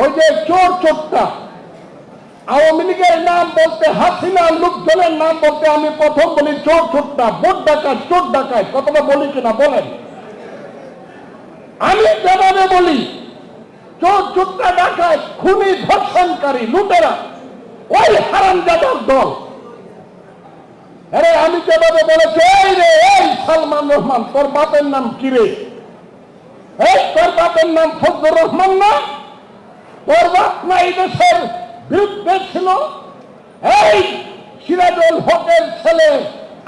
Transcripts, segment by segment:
ওই যে চোর চোরটা। আওয়ামী লীগের নাম বলতে হাসিনা লোকজনের নাম বলতে আমি প্রথম বলি চোর চোরটা। ভোট ডাকাত, চোর ডাকায় কথাটা বলি কিনা বলেন। আমি যেভাবে বলি, চোর চোরটা ডাকাত, খুনি, ধর্ষণকারী, লুটেরা, ওই হারাম যাদব দল। আরে আমি যেভাবে বলেছি, এই রে, এই সালমান রহমান, তোর বাপের নাম কি রে? এই তোর বাপের নাম ফজলুর রহমান না? না এই দেশের বিরুদ্ধে ছিল এই সিরাজুল হকের ছেলে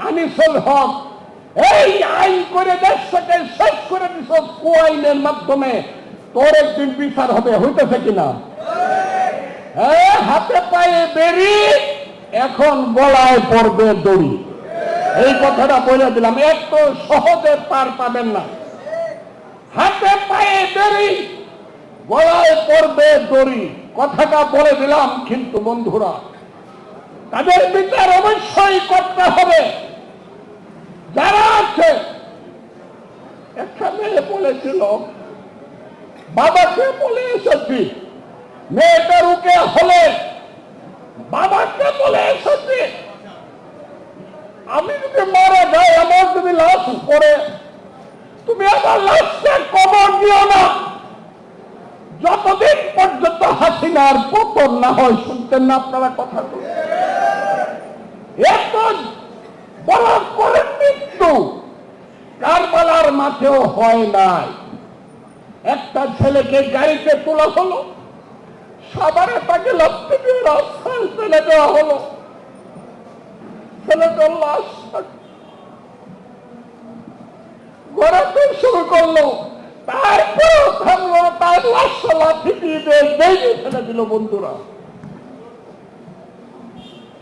আনিসুল হক। এই আইন করে দেশটাকে শেষ করে দিছ কুয়াইনের মাধ্যমে। তোর একদিন বিচার হবে, হইতেছে কিনা? হাতে পায়ে বেরি, এখন গলায় পড়বে দড়ি। এই কথাটা বলে দিলাম, এত সহজে পার পাবেন না। হাতে পায়ে বেরি গলায় পড়বে দড়ি, কথাটা বলে দিলাম কিন্তু বন্ধুরা, তাদের বিচার অবশ্যই করতে হবে। যারা আছে একটা মেয়ে বলেছিল, বাবাকে বলে এসেছি মেয়েটার উকে হলে বাবাকে বলে এসেছি। আমি যদি মারা যাই, আমার যদি লাশ পড়ে, তুমি আমার লাশটা কবর দিও না। যতদিন পর্যন্ত হাসিনার পতন না হয়, শুনতেন না আপনারা কথা এত বড় করে মৃত্যু কারবালার মাঠেও হয় নাই। একটা ছেলেকে গাড়িতে তোলা হলো, সাবারে তাকে লাফতে দিয়ে রাস্তায় ফেলে দেওয়া হলো। ছেলেটার লাশ। গড়াতে শুরু করল। তারপরেও থামলো তার দিয়ে দিয়ে বেরিয়ে ফেলে দিল বন্ধুরা।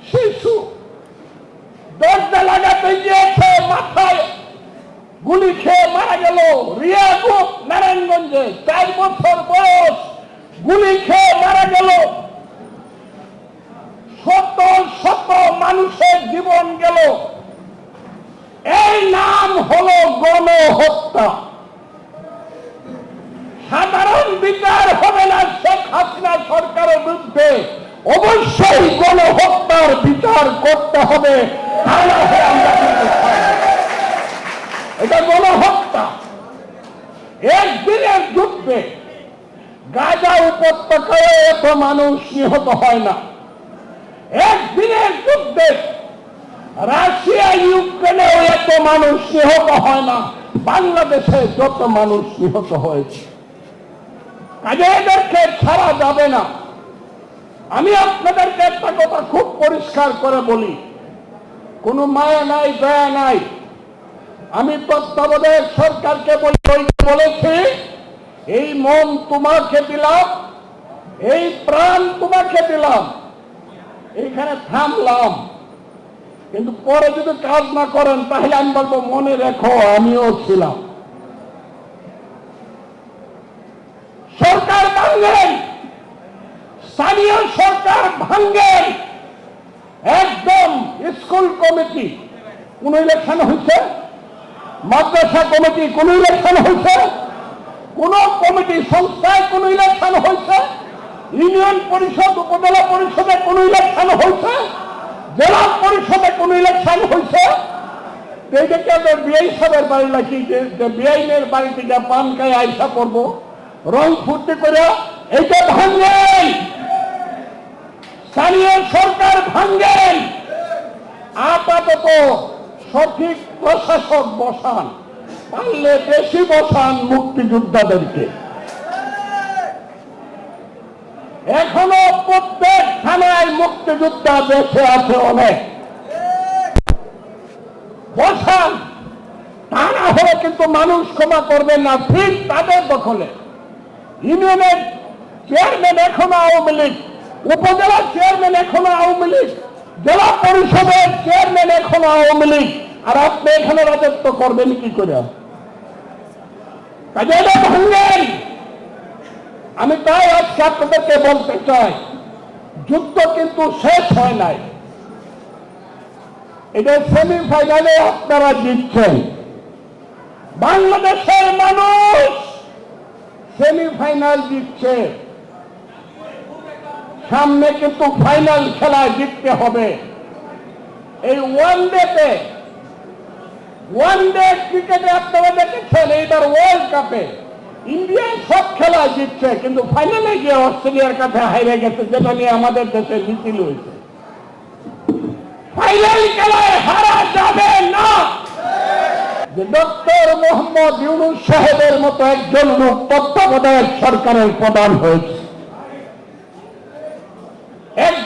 শিশু দরজা লাগাতে গিয়েছে, মাথায় গুলি খেয়ে মারা গেল। রিয়া নারায়ণগঞ্জে চার বছর বয়স, গুলি খেয়ে মারা গেল। শত শত মানুষের জীবন গেল। এই নাম হলো গণহত্যা। সাধারণ বিচার হবে না শেখ হাসিনা সরকারের বিরুদ্ধে। অবশ্যই গণহত্যার বিচার করতে হবে। এটা গণহত্যা। একদিনের যুদ্ধে গাজা উপত্যকায় এত মানুষ নিহত হয় না। একদিনের যুদ্ধে রাশিয়া, ইউক্রেনেও এত মানুষ নিহত হয় না। বাংলাদেশে যত মানুষ নিহত হয়েছে। কাজে এদেরকে ছাড়া যাবে না। আমি আপনাদেরকে একটা কথা খুব পরিষ্কার করে বলি। কোনো মায়া নাই, দয়া নাই। আমি তত্ত্বাবধায়ক সরকারকে বলি, বলেছি, এই মন তোমাকে দিলাম, এই প্রাণ তোমাকে দিলাম, এইখানে থামলাম। কিন্তু পরে যদি কাজ না করেন, তাহলে আমি বলব, মনে রেখো, আমিও ছিলাম সরকার ভাঙ্গেন স্থানীয় সরকার ভাঙ্গেন একদম স্কুল কমিটি। কোন ইলেকশন হয়েছে? মাদ্রাসা কমিটি কোন ইলেকশন হয়েছে? কোন কমিটি সংস্থায় কোন ইলেকশন হয়েছে? ইউনিয়ন পরিষদ, উপজেলা পরিষদে কোন ইলেকশন হয়েছে? জেলা পরিষদে কোন ইলেকশন হয়েছে? এইটাকে আমরা বিআই সাহেবের বাড়ি নাকি? যে বিআইনের বাড়ি থেকে পান খাই আইসা করব রং ফুর্তি করে এইটা ভাঙ্গেন স্থানীয় সরকার ভাঙ্গেন আপাতত সঠিক প্রশাসক বসান, পারলে বেশি বসান মুক্তিযোদ্ধাদেরকে। এখনও প্রত্যেক থানায় মুক্তিযোদ্ধা বেঁচে আছে অনেক। বসান। তা না হলে কিন্তু মানুষ ক্ষমা করবে না, ঠিক তাদের দখলে। ইউনিয়নের চেয়ারম্যান এখনও আওয়ামী লীগ উপজেলা চেয়ারম্যান এখনও আওয়ামী লীগ, জেলা পরিষদের চেয়ারম্যান এখনও আওয়ামী লীগ। আর আপনি এখানে রাজত্ব করবেন কি করে? কাজে এটা আমি তাই আজকে আপনাদেরকে বলতে চাই, যুদ্ধ কিন্তু শেষ হয় নাই। এটা সেমিফাইনালে আপনারা জিতছেন। বাংলাদেশের মানুষ সেমিফাইনাল জিতছে। সামনে কিন্তু ফাইনাল খেলায় জিততে হবে। এই ওয়ান ডেতে ওয়ান ডে ক্রিকেটে আপনারা দেখেছেন এইবার ওয়ার্ল্ড কাপে ইন্ডিয়া সব খেলা জিতছে, কিন্তু ফাইনালে গিয়ে অস্ট্রেলিয়ার কাছে হাইরে গেছে, যেটা নিয়ে আমাদের দেশে মিছিল হয়েছে ফাইনাল খেলায় হারা যাবে না। যে ডক্টর মোহাম্মদ ইউনুস সাহেবের মতো একজন লোক তত্ত্বাবধায়ক সরকারের প্রধান হয়েছে একজন ইউনুস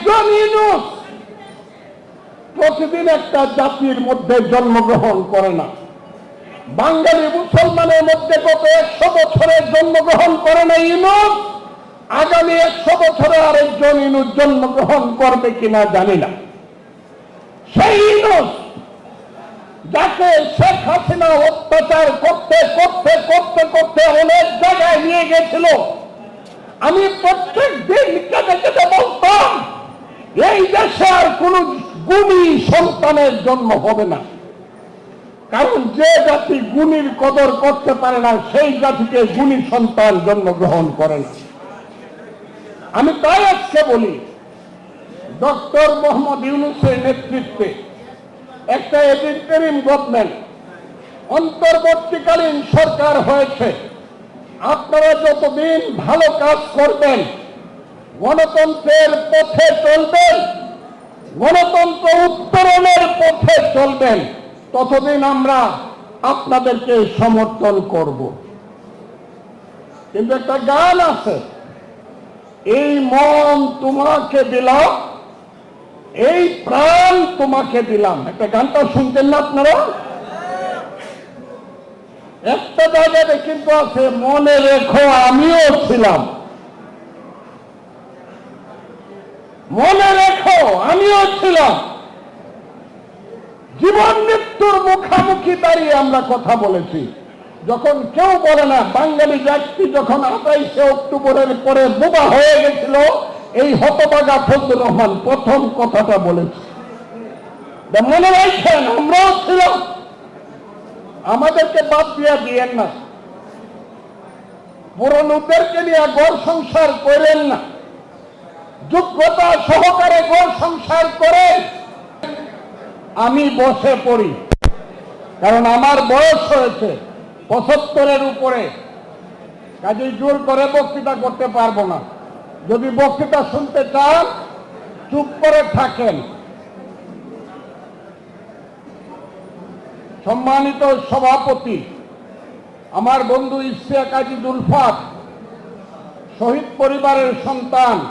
প্রতিদিন একটা জাতির মধ্যে জন্মগ্রহণ করে না। বাঙালি মুসলমানের মধ্যে একশো বছরে জন্মগ্রহণ করে না আগামী একশো বছরে আরেকজন জন্মগ্রহণ করবে কিনা জানি না। সেই ইনুস যাকে শেখ হাসিনা অত্যাচার করতে করতে করতে করতে অনেক জায়গায় নিয়ে গেছিল। আমি প্রত্যেক দিন এই দেশে আর কোন গুণী সন্তানের জন্ম হবে না। কারণ যে জাতি গুণীর কদর করতে পারে না, সেই জাতিকে গুণী সন্তান জন্মগ্রহণ করে না। আমি তাই আজকে বলি, ডক্টর মোহাম্মদ ইউনুসের নেতৃত্বে একটা এডিটারিম গভর্নমেন্ট অন্তর্বর্তীকালীন সরকার হয়েছে। আপনারা যতদিন ভালো কাজ করবেন গণতন্ত্রের পথে চলবেন, গণতন্ত্র উত্তরণের পথে চলবেন, ততদিন আমরা আপনাদেরকে সমর্থন করব। কিন্তু একটা গান আছে, এই মন তোমাকে দিলাম, এই প্রাণ তোমাকে দিলাম। একটা গানটা শুনতেন না আপনারা? একটা জায়গাতে কিন্তু আছে, মনে রেখো আমিও ছিলাম। মনে রেখো, আমিও ছিলাম। জীবন মৃত্যুর মুখামুখি দাঁড়িয়ে আমরা কথা বলেছি। যখন কেউ বলে না, বাঙালি জাতি যখন আঠাইশে অক্টোবরের পরে বোবা হয়ে গেছিল, এই হতবাগা ফজলুর রহমান প্রথম কথাটা বলেছে। মনে রাখছেন আমরাও ছিলাম। আমাদেরকে বাদ দিয়ে দিয়েন না। পুরনোদেরকে নিয়ে ঘর সংসার করেন না। যোগ্যতা সহকারে ঘর সংসার করে আমি বসে পড়ি। কারণ আমার বয়স হয়েছে, পঁচাত্তরের উপরে। কাজে জোর করে বক্তৃতা করতে পারব না। যদি বক্তৃতা শুনতে চান, চুপ করে থাকেন। সম্মানিত সভাপতি, আমার বন্ধু ইসিয়া কাজী দুলফাত শহীদ পরিবারের সন্তান।